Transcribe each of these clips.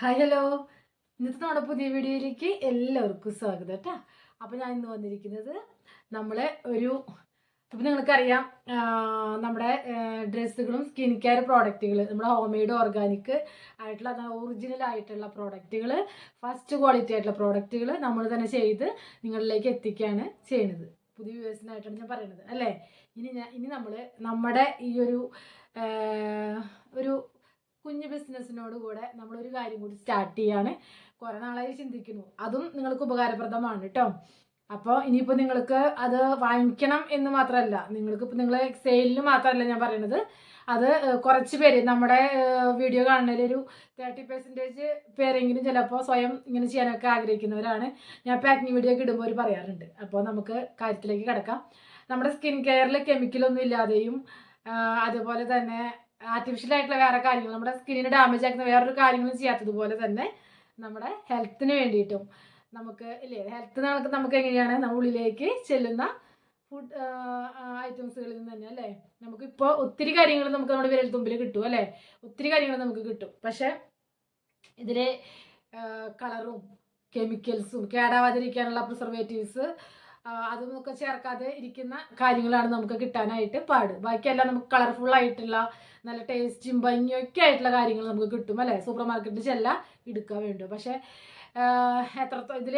Hi hello. ഇന്നത്തെ നമ്മുടെ പുതിയ വീഡിയോയിലേക്ക് എല്ലാവർക്കും സ്വാഗതം കേട്ടോ അപ്പോൾ ഞാൻ ഇന്ന് വന്നിരിക്കുന്നത് നമ്മളെ ഒരു ഇപ്പം നിങ്ങൾക്കറിയാം നമ്മുടെ ഡ്രസ്സുകളും സ്കിൻ കെയർ പ്രോഡക്റ്റുകൾ നമ്മുടെ ഹോം മെയ്ഡ് ഓർഗാനിക് ആയിട്ടുള്ള ഒറിജിനൽ ആയിട്ടുള്ള പ്രോഡക്റ്റുകൾ ഫസ്റ്റ് ക്വാളിറ്റി ആയിട്ടുള്ള പ്രോഡക്റ്റുകൾ നമ്മൾ തന്നെ ചെയ്ത് നിങ്ങളിലേക്ക് എത്തിക്കുകയാണ് ചെയ്യുന്നത് പുതിയ വ്യൂവേഴ്സിനായിട്ടാണ് ഞാൻ പറയുന്നത് അല്ലേ? ഇനി ഞാൻ ഇനി നമ്മൾ നമ്മുടെ ഈ ഒരു ഒരു കുഞ്ഞു ബിസിനസ്സിനോട് കൂടെ നമ്മൾ ഒരു കാര്യം കൂടി സ്റ്റാർട്ട് ചെയ്യാണ്. കുറേ നാളായി ചിന്തിക്കുന്നു. അതും നിങ്ങൾക്ക് ഉപകാരപ്രദമാണ് കേട്ടോ അപ്പോൾ ഇനിയിപ്പോൾ നിങ്ങൾക്ക് അത് വാങ്ങിക്കണം എന്ന് മാത്രമല്ല നിങ്ങൾക്ക് ഇപ്പോൾ നിങ്ങൾ സെയിലിന് മാത്രമല്ല ഞാൻ പറയണത്. അത് കുറച്ച് പേര് നമ്മുടെ വീഡിയോ കാണുന്നതിൽ ഒരു തേർട്ടി പെർസെന്റേജ് പേരെങ്കിലും ചിലപ്പോൾ സ്വയം ഇങ്ങനെ ചെയ്യാനൊക്കെ ആഗ്രഹിക്കുന്നവരാണ്. ഞാൻ പാക്കിംഗ് വീഡിയോ ഒക്കെ ഇടുമ്പോൾ അവർ പറയാറുണ്ട്. അപ്പോൾ നമുക്ക് കാര്യത്തിലേക്ക് കിടക്കാം. നമ്മുടെ സ്കിൻ കെയറിൽ കെമിക്കലൊന്നും ഇല്ലാതെയും അതുപോലെ തന്നെ ആർട്ടിഫിഷ്യൽ ആയിട്ടുള്ള വേറെ കാര്യങ്ങൾ നമ്മുടെ സ്കിന്നിന് ഡാമേജ് ആക്കുന്ന വേറൊരു കാര്യങ്ങളും ചെയ്യാത്തതുപോലെ തന്നെ നമ്മുടെ ഹെൽത്തിന് വേണ്ടിയിട്ടും നമുക്ക് ഇല്ലേ ഹെൽത്ത് നമുക്ക് നമുക്ക് എങ്ങനെയാണ് നമ്മുടെ ഉള്ളിലേക്ക് ചെല്ലുന്ന ഫുഡ് ഐറ്റംസുകളിൽ നിന്ന് തന്നെ അല്ലേ? നമുക്കിപ്പോൾ ഒത്തിരി കാര്യങ്ങൾ നമുക്ക് നമ്മുടെ വിരൽ തുമ്പിൽ കിട്ടും അല്ലേ? ഒത്തിരി കാര്യങ്ങൾ നമുക്ക് കിട്ടും. പക്ഷേ ഇതിലെ കളറും കെമിക്കൽസും കേടാവാതിരിക്കാനുള്ള പ്രിസർവേറ്റീവ്സ് അതും ചേർക്കാതെ ഇരിക്കുന്ന കാര്യങ്ങളാണ് നമുക്ക് കിട്ടാനായിട്ട് പാട്. ബാക്കിയെല്ലാം നമുക്ക് കളർഫുൾ ആയിട്ടുള്ള നല്ല ടേസ്റ്റും ഭംഗിയൊക്കെ ആയിട്ടുള്ള കാര്യങ്ങൾ നമുക്ക് കിട്ടും അല്ലേ? സൂപ്പർ മാർക്കറ്റിൽ ചെല്ല എടുക്കാൻ വേണ്ടു. പക്ഷേ എത്രത്തോ ഇതിൽ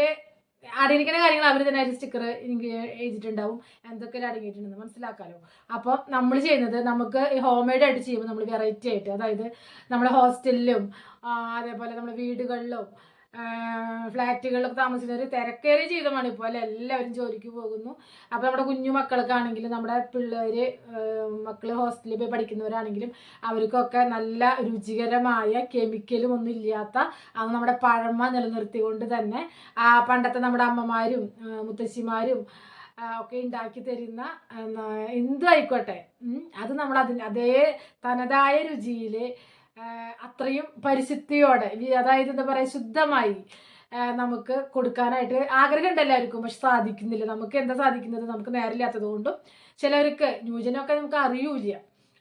അടങ്ങിയിരിക്കുന്ന കാര്യങ്ങൾ അവർ തന്നെ അതിൽ സ്റ്റിക്കർ എനിക്ക് എഴുതിയിട്ടുണ്ടാവും. എന്തൊക്കെ അടങ്ങിയിട്ടുണ്ടെന്ന് മനസ്സിലാക്കാമല്ലോ അപ്പോൾ നമ്മൾ ചെയ്യുന്നത് നമുക്ക് ഈ ഹോം മെയ്ഡ് ആയിട്ട് ചെയ്യുമ്പോൾ നമ്മൾ വെറൈറ്റി ആയിട്ട് അതായത് നമ്മുടെ ഹോസ്റ്റലിലും അതേപോലെ നമ്മുടെ വീടുകളിലും ഫ്ലാറ്റുകളിലൊക്കെ താമസിക്കുന്നവർ തിരക്കേറിയ ജീവിതമാണ്. ഇപ്പോൾ അല്ലെ എല്ലാവരും ജോലിക്ക് പോകുന്നു. അപ്പോൾ നമ്മുടെ കുഞ്ഞു മക്കൾക്കാണെങ്കിലും നമ്മുടെ പിള്ളേർ മക്കൾ ഹോസ്റ്റലിൽ പോയി പഠിക്കുന്നവരാണെങ്കിലും അവർക്കൊക്കെ നല്ല രുചികരമായ കെമിക്കലും ഒന്നും ഇല്ലാത്ത അത് നമ്മുടെ പഴമ നിലനിർത്തിക്കൊണ്ട് തന്നെ ആ പണ്ടത്തെ നമ്മുടെ അമ്മമാരും മുത്തശ്ശിമാരും ഒക്കെ ഉണ്ടാക്കി തരുന്ന എന്തും ആയിക്കോട്ടെ. അത് നമ്മൾ അതിന് അതേ തനതായ രുചിയിൽ അത്രയും പരിശുദ്ധിയോടെ അതായത് എന്താ പറയുക ശുദ്ധമായി നമുക്ക് കൊടുക്കാനായിട്ട് ആഗ്രഹമുണ്ട് എല്ലാവർക്കും പക്ഷെ സാധിക്കുന്നില്ല. നമുക്ക് എന്താ സാധിക്കുന്നത്? നമുക്ക് നേരില്ലാത്തത് കൊണ്ടും ചിലവർക്ക് ന്യൂജനൊക്കെ നമുക്ക് അറിയൂല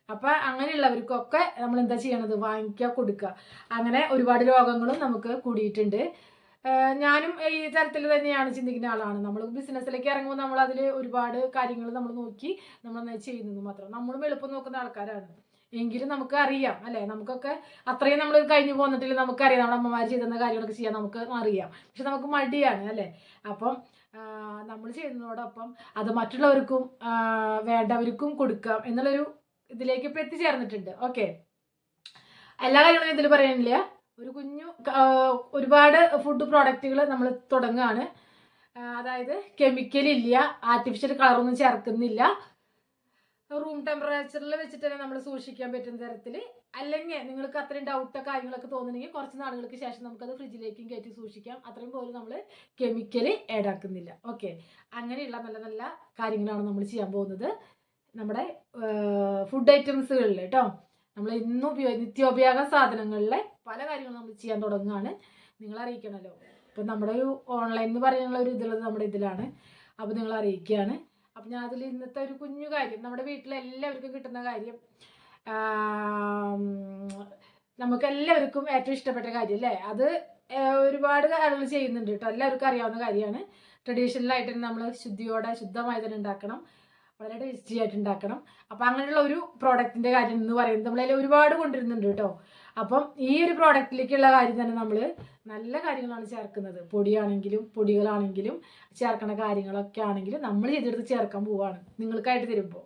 അപ്പം അങ്ങനെയുള്ളവർക്കൊക്കെ നമ്മൾ എന്താ ചെയ്യണത്? വാങ്ങിക്കുക കൊടുക്കുക അങ്ങനെ ഒരുപാട് രോഗങ്ങളും നമുക്ക് കൂടിയിട്ടുണ്ട്. ഞാനും ഈ തരത്തിൽ തന്നെയാണ് ചിന്തിക്കുന്ന ആളാണ്. നമ്മൾ ബിസിനസ്സിലേക്ക് ഇറങ്ങുമ്പോൾ നമ്മൾ അതിൽ ഒരുപാട് കാര്യങ്ങൾ നമ്മൾ നോക്കി നമ്മൾ ചെയ്യുന്നത് മാത്രം. നമ്മളും എളുപ്പം നോക്കുന്ന ആൾക്കാരാണ്. എങ്കിലും നമുക്ക് അറിയാം അല്ലേ? നമുക്കൊക്കെ അത്രയും നമ്മൾ കഴിഞ്ഞു പോന്നിട്ടില്ല നമുക്കറിയാം നമ്മുടെ അമ്മമാർ ചെയ്തുന്ന കാര്യങ്ങളൊക്കെ ചെയ്യാൻ നമുക്ക് അറിയാം. പക്ഷെ നമുക്ക് മടിയാണ് അല്ലേ? അപ്പം നമ്മൾ ചെയ്യുന്നതോടൊപ്പം അത് മറ്റുള്ളവർക്കും വേണ്ടവർക്കും കൊടുക്കാം എന്നുള്ളൊരു ഇതിലേക്ക് ഇപ്പം എത്തിച്ചേർന്നിട്ടുണ്ട്. ഓക്കെ. എല്ലാ കാര്യങ്ങളും ഇതിൽ പറയാനില്ല. ഒരു കുഞ്ഞു ഒരുപാട് ഫുഡ് പ്രോഡക്റ്റുകൾ നമ്മൾ തുടങ്ങുകയാണ് അതായത് കെമിക്കൽ ഇല്ല ആർട്ടിഫിഷ്യൽ കളറൊന്നും ചേർക്കുന്നില്ല. റൂം ടെമ്പറേച്ചറിൽ വെച്ചിട്ട് തന്നെ നമ്മൾ സൂക്ഷിക്കാൻ പറ്റുന്ന തരത്തിൽ അല്ലെങ്കിൽ നിങ്ങൾക്ക് അത്രയും ഡൗട്ടോ കാര്യങ്ങളൊക്കെ തോന്നുന്നെങ്കിൽ കുറച്ച് നാളുകൾക്ക് ശേഷം നമുക്കത് ഫ്രിഡ്ജിലേക്കും കയറ്റി സൂക്ഷിക്കാം. അത്രയും പോലും നമ്മൾ കെമിക്കൽ ആഡ് ആക്കുന്നില്ല ഓക്കെ അങ്ങനെയുള്ള നല്ല നല്ല കാര്യങ്ങളാണ് നമ്മൾ ചെയ്യാൻ പോകുന്നത്. നമ്മുടെ ഫുഡ് ഐറ്റംസുകളിൽ കേട്ടോ നമ്മൾ ഇന്നും ഉപയോഗ നിത്യോപയോഗ സാധനങ്ങളിലെ പല കാര്യങ്ങളും നമ്മൾ ചെയ്യാൻ തുടങ്ങുകയാണ്. നിങ്ങൾ അറിയിക്കണമല്ലോ ഇപ്പം നമ്മുടെ ഒരു ഓൺലൈൻ എന്ന് പറയാനുള്ള ഒരു ഇതിലുള്ളത് നമ്മുടെ ഇതിലാണ്. അപ്പോൾ നിങ്ങൾ അറിയിക്കുകയാണ് അപ്പം ഞാൻ അതിൽ ഇന്നത്തെ ഒരു കുഞ്ഞു കാര്യം നമ്മുടെ വീട്ടിലെ എല്ലാവർക്കും കിട്ടുന്ന കാര്യം നമുക്ക് എല്ലാവർക്കും ഏറ്റവും ഇഷ്ടപ്പെട്ട കാര്യം അല്ലേ? അത് ഒരുപാട് ആളുകൾ ചെയ്യുന്നുണ്ട് കേട്ടോ. എല്ലാവർക്കും അറിയാവുന്ന കാര്യമാണ്. ട്രഡീഷണൽ ആയിട്ട് നമ്മൾ ശുദ്ധിയോടെ ശുദ്ധമായി തന്നെ ഉണ്ടാക്കണം. വളരെ ടേസ്റ്റി ആയിട്ട് ഉണ്ടാക്കണം. അപ്പം അങ്ങനെയുള്ള ഒരു പ്രോഡക്റ്റിന്റെ കാര്യം എന്ന് പറയുന്നത് നമ്മളതിൽ ഒരുപാട് കൊണ്ടുവരുന്നുണ്ട് കേട്ടോ. അപ്പം ഈ ഒരു പ്രോഡക്റ്റിലേക്കുള്ള കാര്യം തന്നെ നമ്മൾ നല്ല കാര്യങ്ങളാണ് ചേർക്കുന്നത്. പൊടിയാണെങ്കിലും പൊടികളാണെങ്കിലും ചേർക്കണ കാര്യങ്ങളൊക്കെ ആണെങ്കിലും നമ്മൾ ചെയ്തെടുത്ത് ചേർക്കാൻ പോവാണ്. നിങ്ങൾക്കായിട്ട് തരുമ്പോൾ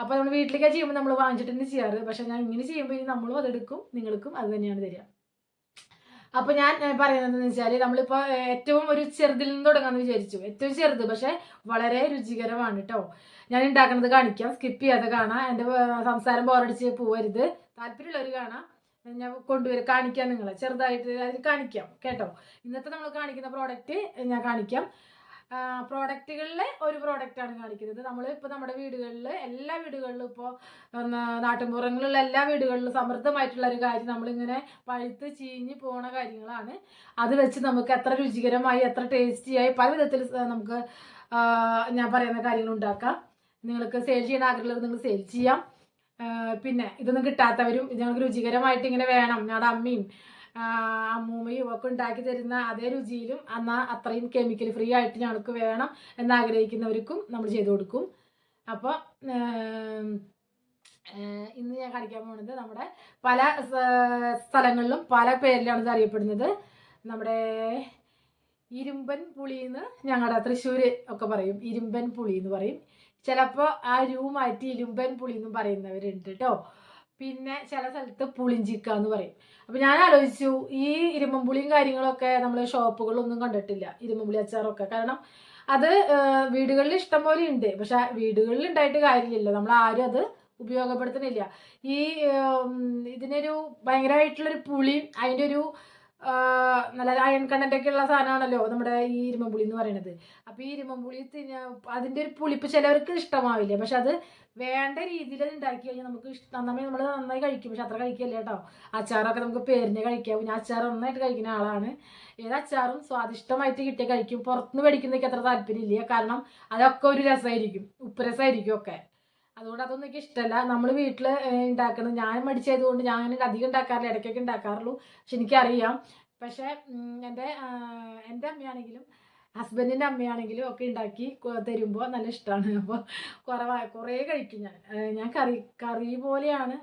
അപ്പോൾ നമ്മൾ വീട്ടിലേക്ക് ചെയ്യുമ്പോൾ നമ്മൾ വാങ്ങിച്ചിട്ട് തന്നെ ചെയ്യാറ്. പക്ഷെ ഞാൻ ഇങ്ങനെ ചെയ്യുമ്പോൾ ഇനി നമ്മളും അതെടുക്കും നിങ്ങൾക്കും അത് തന്നെയാണ് തരിക. അപ്പോൾ ഞാൻ പറയുന്നത് പറയുന്നത് വെച്ചാൽ നമ്മളിപ്പോൾ ഏഹ്, ഏറ്റവും ഒരു ചെറുതിൽ നിന്ന് തുടങ്ങാമെന്ന് വിചാരിച്ചു. ഏറ്റവും ചെറുത് പക്ഷേ വളരെ രുചികരമാണ് കേട്ടോ ഞാൻ ഉണ്ടാക്കുന്നത് കാണിക്കാം. സ്കിപ്പ് ചെയ്യാതെ കാണാം. എന്റെ സംസാരം ബോറടിച്ച് പോവരുത്. താല്പര്യമുള്ളവർ കാണാം. ഞാൻ കൊണ്ടുവരും. കാണിക്കാം നിങ്ങളെ. ചെറുതായിട്ട് അതിൽ കാണിക്കാം. കേട്ടോ? ഇന്നത്തെ നമ്മൾ കാണിക്കുന്ന പ്രോഡക്റ്റ് ഞാൻ കാണിക്കാം. പ്രോഡക്റ്റുകളിലെ ഒരു പ്രോഡക്റ്റാണ് കാണിക്കുന്നത്. നമ്മൾ ഇപ്പോൾ നമ്മുടെ വീടുകളിൽ എല്ലാ വീടുകളിലും ഇപ്പോൾ നാട്ടിൻപുറങ്ങളിലുള്ള എല്ലാ വീടുകളിലും സമൃദ്ധമായിട്ടുള്ള ഒരു കാര്യം നമ്മളിങ്ങനെ പഴുത്ത് ചീഞ്ഞ് പോണ കാര്യങ്ങളാണ്. അത് വെച്ച് നമുക്ക് എത്ര രുചികരമായി എത്ര ടേസ്റ്റിയായി പല വിധത്തിൽ നമുക്ക് ഞാൻ പറയുന്ന കാര്യങ്ങൾ ഉണ്ടാക്കാം. നിങ്ങൾക്ക് സെയിൽ ചെയ്യാൻ ആഗ്രഹമുള്ളത് നിങ്ങൾ സെയിൽ ചെയ്യാം. പിന്നെ ഇതൊന്നും കിട്ടാത്തവരും ഞങ്ങൾക്ക് രുചികരമായിട്ട് ഇങ്ങനെ വേണം. ഞങ്ങളുടെ അമ്മയും അമ്മൂമ്മയും ഒക്കെ ഉണ്ടാക്കി തരുന്ന അതേ രുചിയിലും എന്നാൽ അത്രയും കെമിക്കൽ ഫ്രീ ആയിട്ട് ഞങ്ങൾക്ക് വേണം എന്നാഗ്രഹിക്കുന്നവർക്കും നമ്മൾ ചെയ്തു കൊടുക്കും. അപ്പോൾ ഇന്ന് ഞാൻ കാണിക്കാൻ പോകുന്നത് നമ്മുടെ പല സ്ഥലങ്ങളിലും പല പേരിലാണ് ഇത് അറിയപ്പെടുന്നത്. നമ്മുടെ ഇരുമ്പൻ പുളി എന്ന് ഞങ്ങളുടെ തൃശ്ശൂർ ഒക്കെ പറയും. ഇരുമ്പൻ പുളി എന്ന് പറയും. ചിലപ്പോൾ ആ രൂ മാറ്റി ഇരുമ്പൻ പുളി എന്നും പറയുന്നവരുണ്ട് കേട്ടോ പിന്നെ ചില സ്ഥലത്ത് പുളിഞ്ചിക്ക എന്ന് പറയും. അപ്പം ഞാൻ ആലോചിച്ചു ഈ ഇരുമ്പുളിയും കാര്യങ്ങളൊക്കെ നമ്മൾ ഷോപ്പുകളിലൊന്നും കണ്ടിട്ടില്ല ഇരുമ്പുളി അച്ചാറൊക്കെ. കാരണം അത് വീടുകളിൽ ഇഷ്ടം പോലെ ഉണ്ട്. പക്ഷെ വീടുകളിൽ ഉണ്ടായിട്ട് കാര്യമില്ലല്ലോ നമ്മൾ ആരും അത് ഉപയോഗപ്പെടുത്തുന്നില്ല. ഈ ഇതിനൊരു ഭയങ്കരമായിട്ടുള്ളൊരു പുളിയും അതിന്റെ ഒരു നല്ല അയൺ കണ്ണന്റെ ഒക്കെ ഉള്ള സാധനമാണല്ലോ നമ്മുടെ ഈ ഇരുമ്പുളി എന്ന് പറയുന്നത് അപ്പോൾ ഈ ഇരുമ്പുളി തിന്ന അതിന്റെ ഒരു പുളിപ്പ് ചിലവർക്ക് ഇഷ്ടമാവില്ല. പക്ഷെ അത് വേണ്ട രീതിയിൽ അത് ഉണ്ടാക്കി കഴിഞ്ഞാൽ നമുക്ക് നന്നായി നമ്മൾ നന്നായി കഴിക്കും. പക്ഷെ അത്ര കഴിക്കില്ല കേട്ടോ. അച്ചാറൊക്കെ നമുക്ക് പേരിനെ കഴിക്കാം. ഞാൻ അച്ചാർ നന്നായിട്ട് കഴിക്കുന്ന ആളാണ്. ഏത് അച്ചാറും സ്വാദിഷ്ടമായിട്ട് കിട്ടിയ കഴിക്കും. പുറത്തുനിന്ന് മേടിക്കുന്നതൊക്കെ അത്ര താല്പര്യമില്ല. കാരണം അതൊക്കെ ഒരു രസമായിരിക്കും. ഉപ്പ് രസമായിരിക്കും ഒക്കെ. അതുകൊണ്ട് അതൊന്നും എനിക്ക് ഇഷ്ടമല്ല നമ്മൾ വീട്ടിൽ ഉണ്ടാക്കുന്നത് ഞാൻ മടിച്ചത് കൊണ്ട് ഞാൻ അങ്ങനെ അധികം ഉണ്ടാക്കാറില്ല ഇടയ്ക്കൊക്കെ ഉണ്ടാക്കാറുള്ളൂ പക്ഷെ എനിക്കറിയാം. പക്ഷേ എന്റെ എന്റെ അമ്മയാണെങ്കിലും ഹസ്ബൻഡിന്റെ അമ്മയാണെങ്കിലും ഒക്കെ ഉണ്ടാക്കി തരുമ്പോൾ നല്ല ഇഷ്ടമാണ് അപ്പോൾ കുറവാ കുറേ കഴിക്കും ഞാൻ. ഞാൻ കറി കറി പോലെയാണ്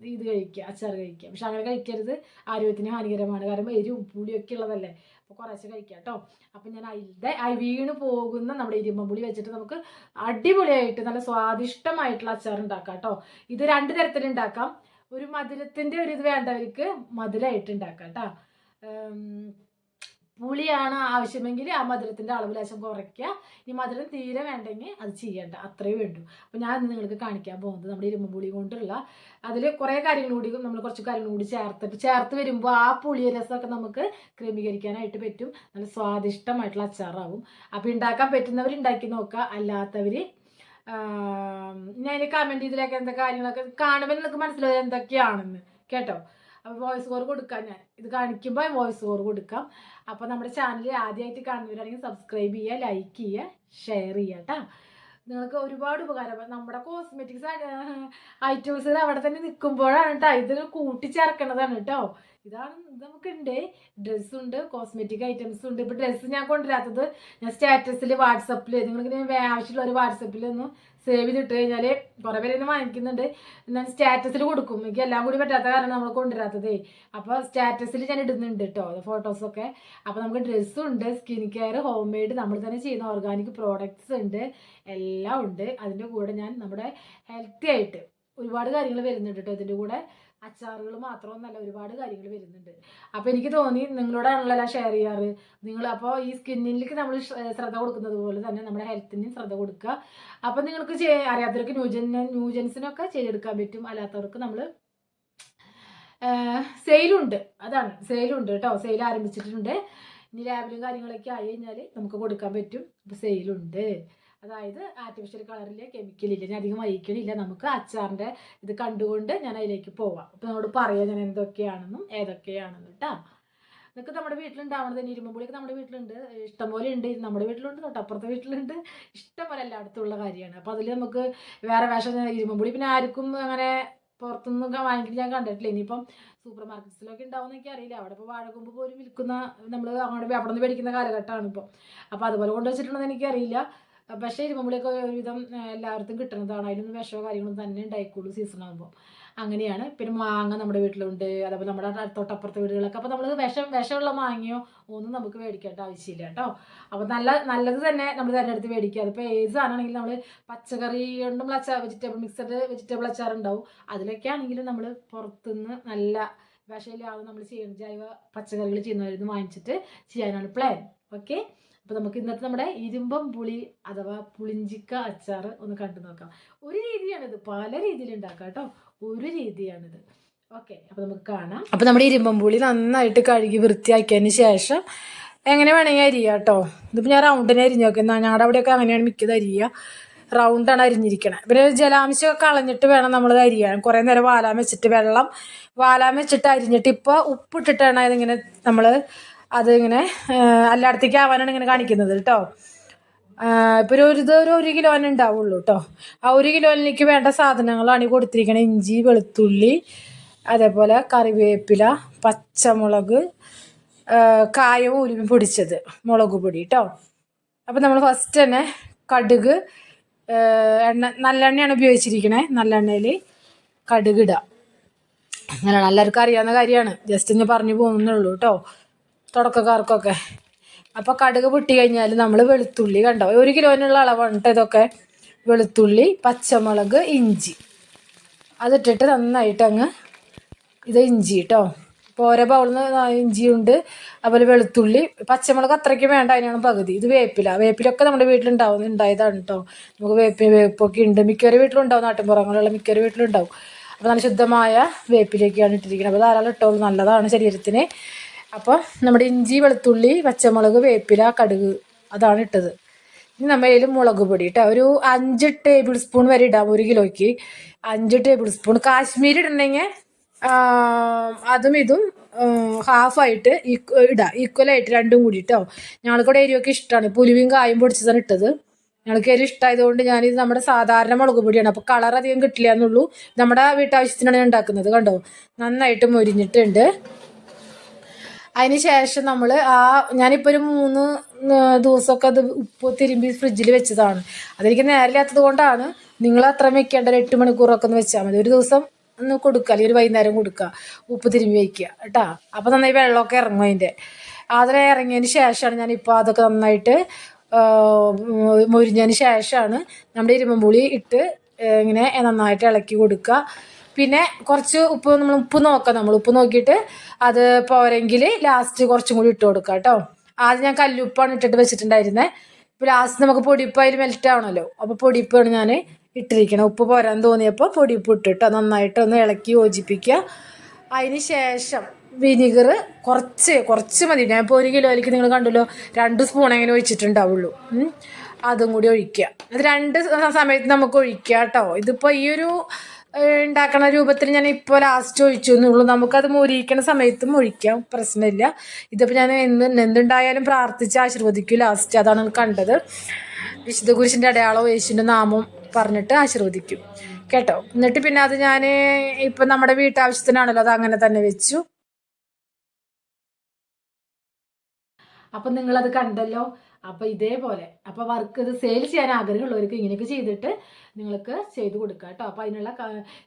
ഇത് കഴിക്കുക അച്ചാർ കഴിക്കുക പക്ഷെ അങ്ങനെ കഴിക്കരുത്. ആരോഗ്യത്തിന് ഹാനികരമാണ്. കാരണം എരിവും പുളിയൊക്കെ ഉള്ളതല്ലേ. അപ്പോൾ കുറേശ്ശെ കഴിക്കാം കേട്ടോ അപ്പം ഞാൻ അതിന്റെ വീണ് പോകുന്ന നമ്മുടെ ഇരുമ്പുളി വെച്ചിട്ട് നമുക്ക് അടിപൊളിയായിട്ട് നല്ല സ്വാദിഷ്ടമായിട്ടുള്ള അച്ചാർ ഉണ്ടാക്കാം കേട്ടോ ഇത് രണ്ട് തരത്തിൽ ഉണ്ടാക്കാം. ഒരു മധുരത്തിന്റെ ഒരു ഇത് വേണ്ടവർക്ക് മധുരമായിട്ട് ഉണ്ടാക്കാം കേട്ടോ പുളിയാണ് ആവശ്യമെങ്കിൽ ആ മധുരത്തിന്റെ അളവ് ലേശം കുറയ്ക്കുക ഈ മധുരം തീരെ വേണ്ടെങ്കിൽ അത് ചെയ്യേണ്ട. അത്രയേ വേണ്ടൂ. അപ്പോൾ ഞാൻ നിങ്ങൾക്ക് കാണിക്കാൻ പോകുന്നത് നമ്മുടെ ഇരുമ്പ് പുളി കൊണ്ടുള്ള അതിൽ കുറേ കാര്യങ്ങൾ കൂടി നമ്മൾ കുറച്ച് കാര്യങ്ങൾ കൂടി ചേർത്തിട്ട് ചേർത്ത് വരുമ്പോൾ ആ പുളിയ രസമൊക്കെ നമുക്ക് ക്രമീകരിക്കാനായിട്ട് പറ്റും. നല്ല സ്വാദിഷ്ടമായിട്ടുള്ള അച്ചാറാവും. അപ്പോൾ ഉണ്ടാക്കാൻ പറ്റുന്നവർ ഉണ്ടാക്കി നോക്കുക. അല്ലാത്തവർ ഞാൻ കമന്റ് ചെയ്തിലൊക്കെ എന്തൊക്കെ കാര്യങ്ങളൊക്കെ കാണുമ്പോൾ നിങ്ങൾക്ക് മനസ്സിലാവും എന്തൊക്കെയാണെന്ന് കേട്ടോ? വോയിസ് ഓവർ കൊടുക്കാം ഞാൻ. ഇത് കാണിക്കുമ്പോൾ വോയിസ് ഓവർ കൊടുക്കാം. അപ്പോൾ നമ്മുടെ ചാനൽ ആദ്യമായിട്ട് കാണുന്നവരാണെങ്കിൽ സബ്സ്ക്രൈബ് ചെയ്യുക ലൈക്ക് ചെയ്യുക ഷെയർ ചെയ്യുക കേട്ടോ നിങ്ങൾക്ക് ഒരുപാട് ഉപകാരം. നമ്മുടെ കോസ്മെറ്റിക്സ് ഐറ്റംസ് അവിടെ തന്നെ നിൽക്കുമ്പോഴാണ് കേട്ടോ ഇത് കൂട്ടിച്ചേർക്കണതാണ് കേട്ടോ ഇതാണ് ഇത് നമുക്കുണ്ട്. ഡ്രസ്സുണ്ട് കോസ്മെറ്റിക് ഐറ്റംസ് ഉണ്ട്. ഇപ്പോൾ ഡ്രസ്സ് ഞാൻ കൊണ്ടുവരാത്തത് ഞാൻ സ്റ്റാറ്റസിൽ വാട്സപ്പിൽ ആവശ്യമുള്ള ഒരു വാട്സപ്പിൽ ഒന്ന് സേവ് ചെയ്തിട്ട് കഴിഞ്ഞാൽ കുറേ പേര് വാങ്ങിക്കുന്നുണ്ട്. ഞാൻ സ്റ്റാറ്റസിൽ കൊടുക്കും. എനിക്ക് എല്ലാം കൂടി പറ്റാത്ത കാരണം നമ്മൾ കൊണ്ടുവരാത്തതേ. അപ്പോൾ സ്റ്റാറ്റസിൽ ഞാൻ ഇടുന്നുണ്ട് കേട്ടോ ഫോട്ടോസൊക്കെ അപ്പോൾ നമുക്ക് ഡ്രസ് ഉണ്ട് സ്കിൻ കെയർ ഹോം മെയ്ഡ് നമ്മൾ തന്നെ ചെയ്യുന്ന ഓർഗാനിക് പ്രോഡക്ട്സ് ഉണ്ട്. എല്ലാം ഉണ്ട്. അതിന്റെ കൂടെ ഞാൻ നമ്മുടെ ഹെൽത്തി ആയിട്ട് ഒരുപാട് കാര്യങ്ങൾ വരുന്നുണ്ട് കേട്ടോ ഇതിന്റെ കൂടെ. അച്ചാറുകൾ മാത്രമൊന്നല്ല ഒരുപാട് കാര്യങ്ങൾ വരുന്നുണ്ട്. അപ്പോൾ എനിക്ക് തോന്നി നിങ്ങളോടാണല്ലോ ഷെയർ ചെയ്യാറ്. നിങ്ങൾ അപ്പോൾ ഈ സ്കിന്നിലേക്ക് നമ്മൾ ശ്രദ്ധ കൊടുക്കുന്നത് പോലെ തന്നെ നമ്മുടെ ഹെൽത്തിനും ശ്രദ്ധ കൊടുക്കുക. അപ്പോൾ നിങ്ങൾക്ക് അറിയാത്തവർക്ക് ന്യൂജൻ ന്യൂജൻസിനൊക്കെ ചെയ്തെടുക്കാൻ പറ്റും. അല്ലാത്തവർക്ക് നമ്മൾ സെയിലുണ്ട് അതാണ് സെയിലുണ്ട് കേട്ടോ സെയിൽ ആരംഭിച്ചിട്ടുണ്ട്. ഇനി ലാബിലും കാര്യങ്ങളൊക്കെ ആയി കഴിഞ്ഞാൽ നമുക്ക് കൊടുക്കാൻ പറ്റും. അപ്പോൾ സെയിലുണ്ട് അതായത് ആർട്ടിഫിഷ്യൽ കളറിൽ കെമിക്കലില്ല ഞാൻ അധികം വഹിക്കണില്ല നമുക്ക് അച്ചാറിന്റെ ഇത് കണ്ടുകൊണ്ട് ഞാൻ അതിലേക്ക് പോവാം. അപ്പോൾ നമ്മോട് പറയാം ഞാൻ എന്തൊക്കെയാണെന്നും ഏതൊക്കെയാണെന്നും കേട്ടോ ഇതൊക്കെ നമ്മുടെ വീട്ടിലുണ്ടാവണത് തന്നെ. ഇരുമ്പുളിയൊക്കെ നമ്മുടെ വീട്ടിലുണ്ട്. ഇഷ്ടംപോലെ ഉണ്ട്. നമ്മുടെ വീട്ടിലുണ്ട്. തൊട്ടപ്പുറത്തെ വീട്ടിലുണ്ട്. ഇഷ്ടംപോലെ എല്ലായിടത്തും ഉള്ള കാര്യമാണ്. അപ്പോൾ അതിൽ നമുക്ക് വേറെ വേഷം ഇരുമ്പുളി പിന്നെ ആർക്കും അങ്ങനെ പുറത്തുനിന്നും വാങ്ങിക്കിട്ട് ഞാൻ കണ്ടിട്ടില്ല. ഇനിയിപ്പം സൂപ്പർ മാർക്കറ്റ്സിലൊക്കെ ഉണ്ടാവുമെന്നൊക്കെ അറിയില്ല. അവിടെ ഇപ്പോൾ വാഴക്കൊമ്പ് പോലും വിൽക്കുന്ന നമ്മൾ അങ്ങോട്ട് അവിടെ നിന്ന് മേടിക്കുന്ന കാലഘട്ടമാണ് ഇപ്പോൾ അപ്പോൾ അതുപോലെ കൊണ്ടുവച്ചിട്ടുണ്ടെന്ന് എനിക്കറിയില്ല പക്ഷേ ഇരുമ്പുളിയൊക്കെ ഒരുവിധം എല്ലാവർക്കും കിട്ടുന്നതാണ്. അതിലൊന്നും വിഷമോ കാര്യങ്ങളൊന്നും തന്നെ ഉണ്ടായിക്കോളൂ സീസൺ ആകുമ്പോൾ അങ്ങനെയാണ്. പിന്നെ മാങ്ങ നമ്മുടെ വീട്ടിലുണ്ട്. അതേപോലെ നമ്മുടെ തൊട്ടപ്പുറത്തെ വീടുകളൊക്കെ. അപ്പോൾ നമ്മൾ വിഷം വിഷമുള്ള മാങ്ങയോ ഒന്നും നമുക്ക് മേടിക്കേണ്ട ആവശ്യമില്ല കേട്ടോ. അപ്പോൾ നല്ല നല്ലത് തന്നെ നമ്മൾ തിരഞ്ഞെടുത്ത് മേടിക്കുക. അതിപ്പോൾ ഏത് സാധനമാണെങ്കിലും നമ്മൾ പച്ചക്കറി കൊണ്ടും അച്ചാർ വെജിറ്റബിൾ മിക്സഡ് വെജിറ്റബിൾ അച്ചാർ ഉണ്ടാവും. അതിലൊക്കെ ആണെങ്കിലും നമ്മൾ പുറത്തുനിന്ന് നല്ല വിഷമില്ലാതെ നമ്മൾ ചെയ്യുന്ന ജൈവ പച്ചക്കറികൾ ചെയ്യുന്നവരുന്ന് വാങ്ങിച്ചിട്ട് ചെയ്യാനാണ് പ്ലാൻ ഓക്കെ അപ്പോൾ നമുക്ക് ഇന്നത്തെ നമ്മുടെ ഇരുമ്പം പുളി അഥവാ പുളിഞ്ചിക്ക അച്ചാർ ഒന്ന് കണ്ടു നോക്കാം. ഒരു രീതിയാണിത്. പല രീതിയിൽ ഉണ്ടാക്കാം കേട്ടോ. ഒരു രീതിയാണിത്. ഓക്കെ അപ്പോൾ നമുക്ക് കാണാം. അപ്പോൾ നമ്മുടെ ഇരുമ്പം പുളി നന്നായിട്ട് കഴുകി വൃത്തിയാക്കിയതിന് ശേഷം എങ്ങനെ വേണമെങ്കിൽ അരിയുക കേട്ടോ. ഇതിപ്പോൾ ഞാൻ റൗണ്ടിനെ അരിഞ്ഞു നോക്കുന്ന ഞങ്ങളുടെ അവിടെയൊക്കെ അങ്ങനെയാണ് മിക്കത് അരിയുക റൗണ്ടാണ് അരിഞ്ഞിരിക്കണത് പിന്നെ ജലാംശമൊക്കെ കളഞ്ഞിട്ട് വേണം നമ്മൾ അരിയാൻ. കുറേ നേരം വാലാൻ വെച്ചിട്ട് വെള്ളം വാലാൻ വെച്ചിട്ട് അരിഞ്ഞിട്ട് ഇപ്പോൾ ഉപ്പിട്ടിട്ടാണ് ഇതിങ്ങനെ നമ്മൾ അതിങ്ങനെ എല്ലായിടത്തേക്ക് ആവാനാണ് ഇങ്ങനെ കാണിക്കുന്നത് കേട്ടോ. ഇപ്പോൾ ഒരു ഇത് ഒരു ഒരു കിലോന് ഉണ്ടാവുള്ളൂ കേട്ടോ. ആ ഒരു കിലോയിലേക്ക് വേണ്ട സാധനങ്ങളാണ് ഈ കൊടുത്തിരിക്കുന്നത് ഇഞ്ചി വെളുത്തുള്ളി അതേപോലെ കറിവേപ്പില പച്ചമുളക് കായവും ഉരുമി പൊടിച്ചത് മുളക് പൊടി കേട്ടോ. അപ്പോൾ നമ്മൾ ഫസ്റ്റ് തന്നെ കടുക് എണ്ണ നല്ലെണ്ണയാണ് ഉപയോഗിച്ചിരിക്കണേ. നല്ലെണ്ണയിൽ കടുക് ഇടുക അങ്ങനെയാണ് എല്ലാവർക്കും അറിയാവുന്ന കാര്യമാണ്. ജസ്റ്റ് ഒന്ന് പറഞ്ഞു പോകുന്നുള്ളൂ കേട്ടോ. തുടക്കക്കാർക്കൊക്കെ. അപ്പോൾ കടുക് പൊട്ടി കഴിഞ്ഞാൽ നമ്മൾ വെളുത്തുള്ളി കണ്ടോ? ഒരു കിലോനുള്ള അളവാണ് ഇതൊക്കെ. വെളുത്തുള്ളി പച്ചമുളക് ഇഞ്ചി. അതിട്ടിട്ട് നന്നായിട്ട് അങ്ങ് ഇത് ഇഞ്ചി കേട്ടോ ഇപ്പോൾ ഓരോ ബൗളിൽ നിന്ന് ഇഞ്ചിയുണ്ട് അതുപോലെ വെളുത്തുള്ളി പച്ചമുളക് അത്രയ്ക്ക് വേണ്ട അതിനാണ് പകുതി. ഇത് വേപ്പില. വേപ്പിലൊക്കെ നമ്മുടെ വീട്ടിലുണ്ടാവും ഉണ്ടായതാണ് കേട്ടോ നമുക്ക് വേപ്പ് വേപ്പൊക്കെ ഉണ്ട്. മിക്കവരെ വീട്ടിലുണ്ടാവും നാട്ടിൻപുറങ്ങളുള്ള മിക്കവരെ വീട്ടിലുണ്ടാവും അപ്പോൾ നല്ല ശുദ്ധമായ വേപ്പിലേക്കാണ് ഇട്ടിരിക്കുന്നത്. അപ്പോൾ ധാരാളം ഇട്ടോളൂ. നല്ലതാണ് ശരീരത്തിന്. അപ്പോൾ നമ്മുടെ ഇഞ്ചി വെളുത്തുള്ളി പച്ചമുളക് വേപ്പില കടുക് അതാണ് ഇട്ടത്. ഇനി നമ്മൾ അതിൽ മുളക് പൊടി കേട്ടോ ഒരു അഞ്ച് ടേബിൾ സ്പൂൺ വരെ ഇടാം ഒരു കിലോയ്ക്ക്. അഞ്ച് ടേബിൾ സ്പൂൺ. കാശ്മീരി ഇടണമെങ്കിൽ അതും ഇതും ഹാഫായിട്ട് ഇടാം. ഈക്വലായിട്ട് രണ്ടും കൂടി കേട്ടോ ഞങ്ങൾക്കിവിടെ എരിവൊക്കെ ഇഷ്ടമാണ് പുലുവിയും കായും പൊടിച്ചതാണ് ഇട്ടത്. ഞങ്ങൾക്ക് എരിവ് ഇഷ്ടമായതുകൊണ്ട് ഞാനിത് നമ്മുടെ സാധാരണ മുളക് പൊടിയാണ്. അപ്പോൾ കളർ അധികം കിട്ടില്ല എന്നുള്ളൂ. നമ്മുടെ വീട്ടാവശ്യത്തിനാണ് ഉണ്ടാക്കുന്നത് കണ്ടോ? നന്നായിട്ട് മൊരിഞ്ഞിട്ടുണ്ട്. അതിന് ശേഷം നമ്മൾ ആ ഞാനിപ്പോൾ ഒരു മൂന്ന് ദിവസമൊക്കെ അത് ഉപ്പ് തിരുമ്പി ഫ്രിഡ്ജിൽ വെച്ചതാണ്. അതെനിക്ക് നേരില്ലാത്തത് കൊണ്ടാണ് നിങ്ങൾ അത്ര വെക്കേണ്ട ഒരു എട്ട് മണിക്കൂറൊക്കെ ഒന്ന് വെച്ചാൽ മതി. ഒരു ദിവസം ഒന്ന് കൊടുക്കുക അല്ലെങ്കിൽ ഒരു വൈകുന്നേരം കൊടുക്കുക ഉപ്പ് തിരുമ്പി വയ്ക്കുക കേട്ടോ? അപ്പോൾ നന്നായി വെള്ളമൊക്കെ ഇറങ്ങും അതിന്റെ അതിനെ ഇറങ്ങിയതിന് ശേഷമാണ് ഞാനിപ്പോൾ അതൊക്കെ നന്നായിട്ട് മുരിഞ്ഞതിന് ശേഷമാണ് നമ്മുടെ ഇരുമ്പുളി ഇട്ട് ഇങ്ങനെ നന്നായിട്ട് ഇളക്കി കൊടുക്കുക. പിന്നെ കുറച്ച് ഉപ്പ് നമ്മൾ ഉപ്പ് നോക്കാം നമ്മൾ. ഉപ്പ് നോക്കിയിട്ട് അത് പോരെങ്കിൽ ലാസ്റ്റ് കുറച്ചും കൂടി ഇട്ട് കൊടുക്കുക കേട്ടോ. ആദ്യം ഞാൻ കല്ലുപ്പാണ് ഇട്ടിട്ട് വെച്ചിട്ടുണ്ടായിരുന്നത് ഇപ്പൊ ലാസ്റ്റ് നമുക്ക് പൊടിപ്പ് അതിൽ മെൽറ്റ് ആവണമല്ലോ അപ്പോൾ പൊടിപ്പാണ് ഞാൻ ഇട്ടിരിക്കണം. ഉപ്പ് പോരാൻ തോന്നിയപ്പോൾ പൊടിപ്പ് ഇട്ടിട്ടോ നന്നായിട്ട് ഒന്ന് ഇളക്കി യോജിപ്പിക്കുക. അതിന് ശേഷം വിനിഗർ കുറച്ച് കുറച്ച് മതി. ഞാൻ ഇപ്പോൾ ഒരു കിലോയിലേക്ക് നിങ്ങൾ കണ്ടല്ലോ രണ്ട് സ്പൂൺ എങ്ങനെ ഒഴിച്ചിട്ടുണ്ടാവുള്ളൂ. അതും കൂടി ഒഴിക്കുക. അത് രണ്ട് സമയത്ത് നമുക്ക് ഒഴിക്കുക കേട്ടോ. ഇതിപ്പോൾ ഈ ഒരു ഉണ്ടാക്കണ രൂപത്തിൽ ഞാൻ ഇപ്പോൾ ലാസ്റ്റ് ഒഴിച്ചു എന്നുള്ളൂ. നമുക്കത് മുരിക്കണ സമയത്തും ഒഴിക്കാം പ്രശ്നമില്ല. ഇതിപ്പോൾ ഞാൻ എന്ത് എന്തുണ്ടായാലും പ്രാർത്ഥിച്ച് ആശീർവദിക്കും ലാസ്റ്റ് അതാണ് കണ്ടത്. വിശുദ്ധ കുരിശിന്റെ അടയാളവും യേശുവിന്റെ നാമം പറഞ്ഞിട്ട് ആശീർവദിക്കും. കേട്ടോ? എന്നിട്ട് പിന്നെ അത് ഞാൻ ഇപ്പം നമ്മുടെ വീട്ടാവശ്യത്തിനാണല്ലോ അത് അങ്ങനെ തന്നെ വെച്ചു. അപ്പം നിങ്ങളത് കണ്ടല്ലോ. അപ്പോൾ ഇതേപോലെ. അപ്പോൾ വർക്ക് ഇത് സെയിൽ ചെയ്യാൻ ആഗ്രഹമുള്ളവർക്ക് ഇങ്ങനെയൊക്കെ ചെയ്തിട്ട് നിങ്ങൾക്ക് ചെയ്ത് കൊടുക്കുക കേട്ടോ. അപ്പോൾ അതിനുള്ള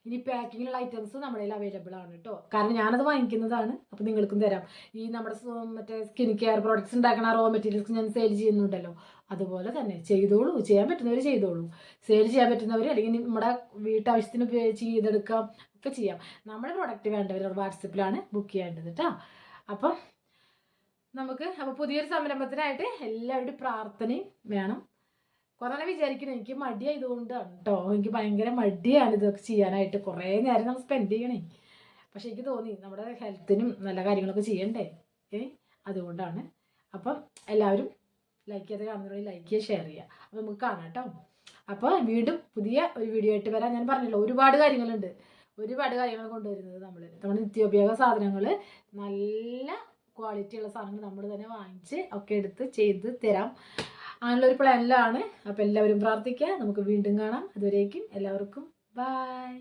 ഇനി പാക്കിങ്ങിലുള്ള ഐറ്റംസ് നമ്മുടെ കയ്യിൽ അവൈലബിൾ ആണ് കേട്ടോ. കാരണം ഞാനത് വാങ്ങിക്കുന്നതാണ്. അപ്പോൾ നിങ്ങൾക്കും തരാം. ഈ നമ്മുടെ മറ്റേ സ്കിൻ കെയർ പ്രോഡക്ട്സ് ഉണ്ടാക്കുന്ന റോ മെറ്റീരിയൽസ് ഞാൻ സെയിൽ ചെയ്യുന്നുണ്ടല്ലോ. അതുപോലെ തന്നെ ചെയ്തോളൂ. ചെയ്യാൻ പറ്റുന്നവർ ചെയ്തോളൂ. സെയിൽ ചെയ്യാൻ പറ്റുന്നവർ അല്ലെങ്കിൽ നമ്മുടെ വീട്ടാവശ്യത്തിന് ഉപയോഗിച്ച് ചെയ്തെടുക്കാം. ഒക്കെ ചെയ്യാം. നമ്മുടെ പ്രോഡക്റ്റ് വേണ്ടവർ വാട്സപ്പിലാണ് ബുക്ക് ചെയ്യേണ്ടത് കേട്ടോ. അപ്പം നമുക്ക് അപ്പോൾ പുതിയൊരു സംരംഭത്തിനായിട്ട് എല്ലാവരുടെയും പ്രാർത്ഥനയും വേണം. കുറേ വിചാരിക്കണം എനിക്ക് മടിയായതുകൊണ്ടാണ് കേട്ടോ എനിക്ക് ഭയങ്കര മടിയാണ് ഇതൊക്കെ ചെയ്യാനായിട്ട്. കുറേ നേരം നമ്മൾ സ്പെൻഡ് ചെയ്യണേ. പക്ഷെ എനിക്ക് തോന്നി നമ്മുടെ ഹെൽത്തിനും നല്ല കാര്യങ്ങളൊക്കെ ചെയ്യണ്ടേ? ഏ അതുകൊണ്ടാണ്. അപ്പം എല്ലാവരും ലൈക്ക് ചെയ്ത് കാണുന്നവരോട് ലൈക്ക് ചെയ്യുക ഷെയർ ചെയ്യുക. അപ്പോൾ നമുക്ക് കാണാം കേട്ടോ അപ്പോൾ വീണ്ടും പുതിയ ഒരു വീഡിയോ ആയിട്ട് വരാൻ ഞാൻ പറഞ്ഞല്ലോ ഒരുപാട് കാര്യങ്ങളുണ്ട്. ഒരുപാട് കാര്യങ്ങൾ കൊണ്ടുവരുന്നത് നമ്മൾ നമ്മുടെ നിത്യോപയോഗ സാധനങ്ങൾ നല്ല ക്വാളിറ്റി ഉള്ള സാധനങ്ങൾ നമ്മൾ തന്നെ വാങ്ങിച്ച് ഒക്കെ എടുത്ത് ചെയ്ത് തരാം. അങ്ങനെയുള്ള ഒരു പ്ലാനിലാണ് അപ്പോൾ എല്ലാവരും പ്രാർത്ഥിക്കുക. നമുക്ക് വീണ്ടും കാണാം. അതുവരേക്കും എല്ലാവർക്കും ബൈ